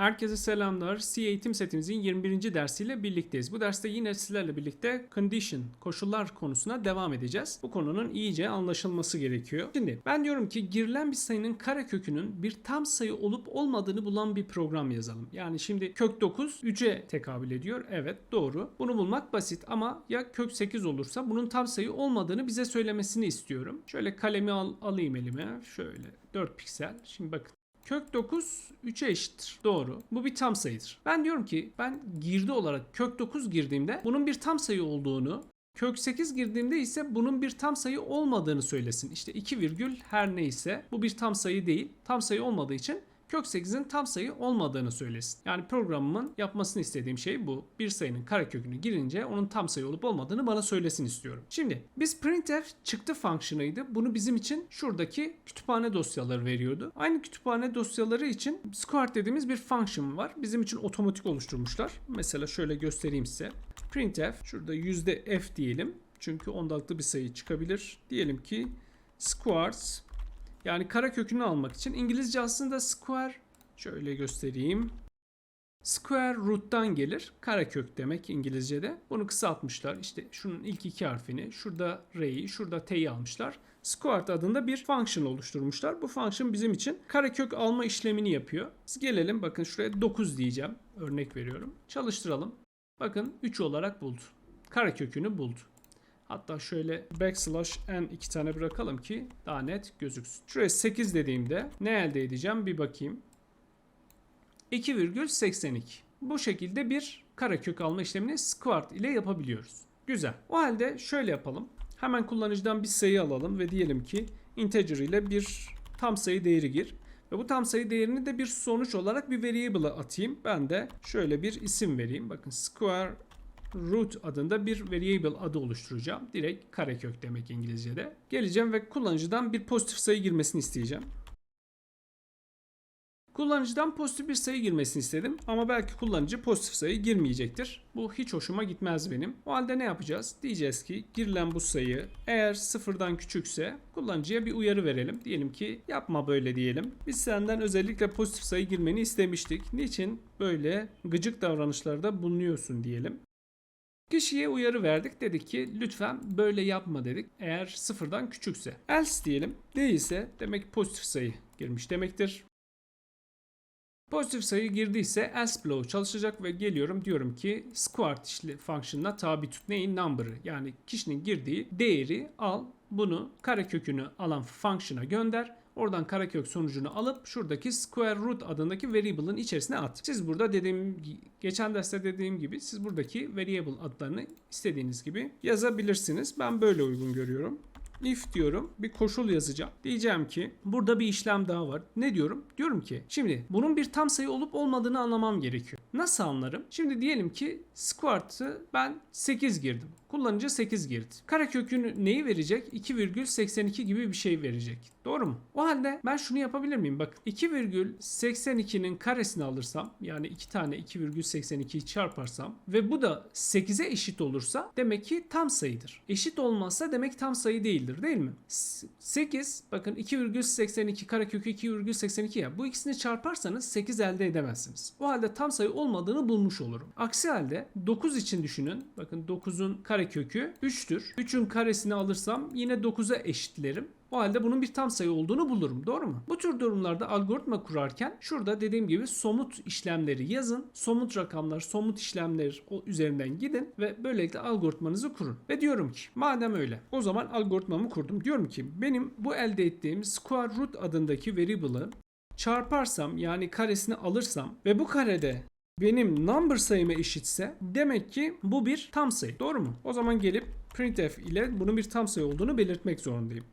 Herkese selamlar. C eğitim setimizin 21. dersiyle birlikteyiz. Bu derste yine sizlerle birlikte condition, koşullar konusuna devam edeceğiz. Bu konunun iyice anlaşılması gerekiyor. Şimdi ben diyorum ki girilen bir sayının karekökünün bir tam sayı olup olmadığını bulan bir program yazalım. Yani şimdi kök 9 3'e tekabül ediyor. Evet doğru. Bunu bulmak basit ama ya kök 8 olursa bunun tam sayı olmadığını bize söylemesini istiyorum. Şöyle kalemi al, alayım elime. Şöyle 4 piksel. Şimdi bakın. Kök 9 3'e eşittir. Doğru. Bu bir tam sayıdır. Ben diyorum ki ben girdi olarak kök 9 girdiğimde bunun bir tam sayı olduğunu Kök 8 girdiğimde ise bunun bir tam sayı olmadığını söylesin. İşte 2 virgül her neyse bu bir tam sayı değil. Tam sayı olmadığı için kök 8'in tam sayı olmadığını söylesin. Yani programımın yapmasını istediğim şey bu. Bir sayının karekökünü girince onun tam sayı olup olmadığını bana söylesin istiyorum. Şimdi biz printf çıktı fonksiyonuydu. Bunu bizim için şuradaki kütüphane dosyaları veriyordu. Aynı kütüphane dosyaları için squart dediğimiz bir function var. Bizim için otomatik oluşturmuşlar. Mesela şöyle göstereyim size. printf şurada %f diyelim. Çünkü ondalıklı bir sayı çıkabilir. Diyelim ki squares yani kara kökünü almak için İngilizce aslında square şöyle göstereyim. Square root'tan gelir. Kara kök demek İngilizce'de. Bunu kısaltmışlar. İşte şunun ilk iki harfini, şurada R'yi, şurada T'yi almışlar. Squared adında bir function oluşturmuşlar. Bu function bizim için karekök alma işlemini yapıyor. Biz gelelim bakın şuraya 9 diyeceğim. Örnek veriyorum. Çalıştıralım. Bakın 3 olarak buldu. Karekökünü buldu. Hatta şöyle backslash n iki tane bırakalım ki daha net gözüksün. Şuraya 8 dediğimde ne elde edeceğim bir bakayım. 2,82. Bu şekilde bir karekök alma işlemini squart ile yapabiliyoruz. Güzel. O halde şöyle yapalım. Hemen kullanıcıdan bir sayı alalım ve diyelim ki integer ile bir tam sayı değeri gir. Ve bu tam sayı değerini de bir sonuç olarak bir variable'a atayım. Ben de şöyle bir isim vereyim. Bakın square root adında bir variable adı oluşturacağım. Direkt karekök demek İngilizce'de. Geleceğim ve kullanıcıdan bir pozitif sayı girmesini isteyeceğim. Kullanıcıdan pozitif bir sayı girmesini istedim ama belki kullanıcı pozitif sayı girmeyecektir. Bu hiç hoşuma gitmez benim. O halde ne yapacağız? Diyeceğiz ki girilen bu sayı eğer sıfırdan küçükse kullanıcıya bir uyarı verelim. Diyelim ki yapma böyle diyelim. Biz senden özellikle pozitif sayı girmeni istemiştik. Niçin böyle gıcık davranışlarda bulunuyorsun diyelim. Kişiye uyarı verdik. Dedik ki lütfen böyle yapma dedik. Eğer sıfırdan küçükse. Else diyelim. Değilse demek pozitif sayı girmiş demektir. Pozitif sayı girdiyse else bloğu çalışacak ve geliyorum diyorum ki squart işli function'ına tabi tut neyin number'ı yani kişinin girdiği değeri al bunu karekökünü alan function'a gönder. Oradan karekök sonucunu alıp şuradaki square root adındaki variable'ın içerisine at. Siz burada dediğim geçen derste dediğim gibi siz buradaki variable adlarını istediğiniz gibi yazabilirsiniz. Ben böyle uygun görüyorum if diyorum bir koşul yazacağım. Diyeceğim ki burada bir işlem daha var. Ne diyorum? Diyorum ki şimdi bunun bir tam sayı olup olmadığını anlamam gerekiyor. Nasıl anlarım? Şimdi diyelim ki squart'ı ben 8 girdim. Kullanıcı 8 girdi. Karekökünü neyi verecek? 2,82 gibi bir şey verecek. Doğru mu? O halde ben şunu yapabilir miyim? Bak 2,82'nin karesini alırsam yani 2 tane 2,82'yi çarparsam ve bu da 8'e eşit olursa demek ki tam sayıdır. Eşit olmazsa demek tam sayı değildir değil mi? 8 bakın 2,82 karekökü 2,82 ya bu ikisini çarparsanız 8 elde edemezsiniz. O halde tam sayı olmadığını bulmuş olurum. Aksi halde 9 için düşünün. Bakın 9'un karekökü 3'tür. 3'ün karesini alırsam yine 9'a eşitlerim. O halde bunun bir tam sayı olduğunu bulurum. Doğru mu? Bu tür durumlarda algoritma kurarken şurada dediğim gibi somut işlemleri yazın. Somut rakamlar, somut işlemler üzerinden gidin ve böylelikle algoritmanızı kurun. Ve diyorum ki madem öyle o zaman algoritmamı kurdum. Diyorum ki benim bu elde ettiğim square root adındaki variable'ı çarparsam yani karesini alırsam ve bu karede benim number sayıma eşitse demek ki bu bir tam sayı. Doğru mu? O zaman gelip printf ile bunun bir tam sayı olduğunu belirtmek zorundayım.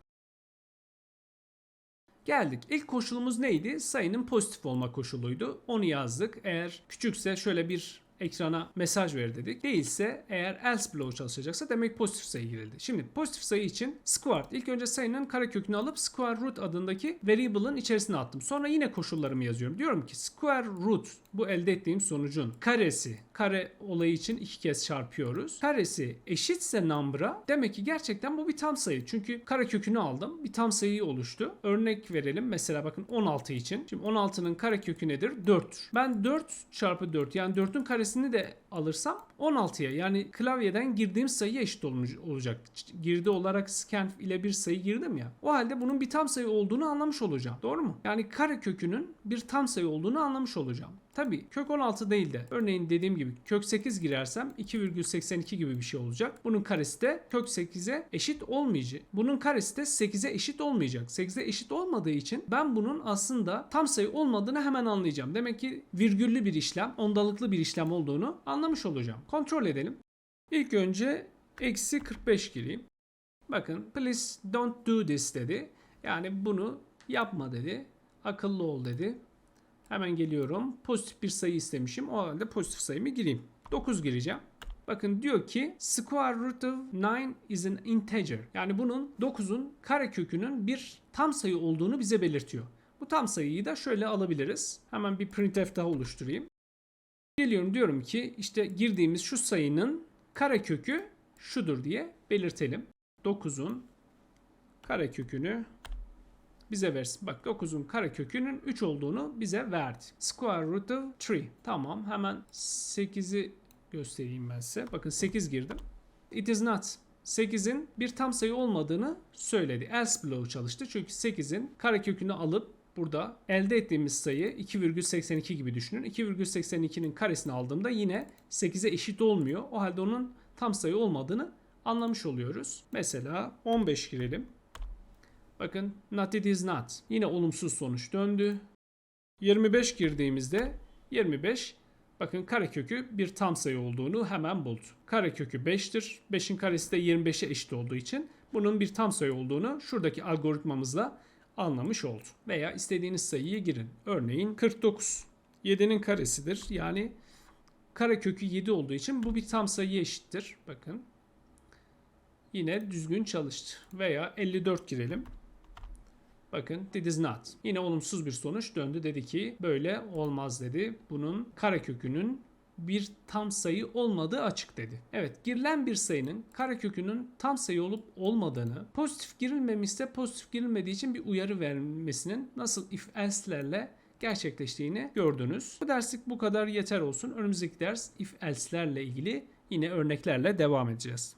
Geldik. İlk koşulumuz neydi? Sayının pozitif olma koşuluydu. Onu yazdık. Eğer küçükse şöyle bir ekrana mesaj ver dedik. Değilse eğer else bloğu çalışacaksa demek pozitif sayı girildi. Şimdi pozitif sayı için squared. İlk önce sayının karekökünü alıp square root adındaki variable'ın içerisine attım. Sonra yine koşullarımı yazıyorum. Diyorum ki square root bu elde ettiğim sonucun karesi kare olayı için iki kez çarpıyoruz. Karesi eşitse number'a demek ki gerçekten bu bir tam sayı. Çünkü karekökünü aldım. Bir tam sayı oluştu. Örnek verelim. Mesela bakın 16 için. Şimdi 16'nın karekökü nedir? 4'tür. Ben 4 çarpı 4 yani 4'ün karesini de alırsam 16'ya yani klavyeden girdiğim sayı eşit olacak. Girdi olarak scanf ile bir sayı girdim ya. O halde bunun bir tam sayı olduğunu anlamış olacağım. Doğru mu? Yani karekökünün bir tam sayı olduğunu anlamış olacağım. Tabii kök 16 değil de örneğin dediğim gibi kök 8 girersem 2,82 gibi bir şey olacak. Bunun karesi de kök 8'e eşit olmayacak. Bunun karesi de 8'e eşit olmayacak. 8'e eşit olmadığı için ben bunun aslında tam sayı olmadığını hemen anlayacağım. Demek ki virgüllü bir işlem, ondalıklı bir işlem olduğunu anlamış olacağım. Kontrol edelim. İlk önce eksi 45 gireyim. Bakın please don't do this dedi. Yani bunu yapma dedi. Akıllı ol dedi. Hemen geliyorum. Pozitif bir sayı istemişim. O halde pozitif sayımı gireyim. 9 gireceğim. Bakın diyor ki square root of 9 is an integer. Yani bunun 9'un karekökünün bir tam sayı olduğunu bize belirtiyor. Bu tam sayıyı da şöyle alabiliriz. Hemen bir printf daha oluşturayım. Geliyorum diyorum ki işte girdiğimiz şu sayının karekökü şudur diye belirtelim. 9'un karekökünü bize versin. Bak 9'un karekökünün 3 olduğunu bize verdi. Square root of 3. Tamam hemen 8'i göstereyim ben size. Bakın 8 girdim. It is not. 8'in bir tam sayı olmadığını söyledi. Else bloğu çalıştı. Çünkü 8'in karekökünü alıp burada elde ettiğimiz sayı 2,82 gibi düşünün. 2,82'nin karesini aldığımda yine 8'e eşit olmuyor. O halde onun tam sayı olmadığını anlamış oluyoruz. Mesela 15 girelim. Bakın not it is not. Yine olumsuz sonuç döndü. 25 girdiğimizde 25 bakın karekökü bir tam sayı olduğunu hemen buldu. Karekökü 5'tir. 5'in karesi de 25'e eşit olduğu için bunun bir tam sayı olduğunu şuradaki algoritmamızla anlamış oldu. Veya istediğiniz sayıyı girin. Örneğin 49. 7'nin karesidir. Yani karekökü 7 olduğu için bu bir tam sayıya eşittir. Bakın. Yine düzgün çalıştı. Veya 54 girelim. Bakın it is not. Yine olumsuz bir sonuç döndü. Dedi ki böyle olmaz dedi. Bunun karekökünün bir tam sayı olmadığı açık dedi. Evet girilen bir sayının karekökünün tam sayı olup olmadığını pozitif girilmemişse pozitif girilmediği için bir uyarı vermesinin nasıl if else'lerle gerçekleştiğini gördünüz. Bu derslik bu kadar yeter olsun. Önümüzdeki ders if else'lerle ilgili yine örneklerle devam edeceğiz.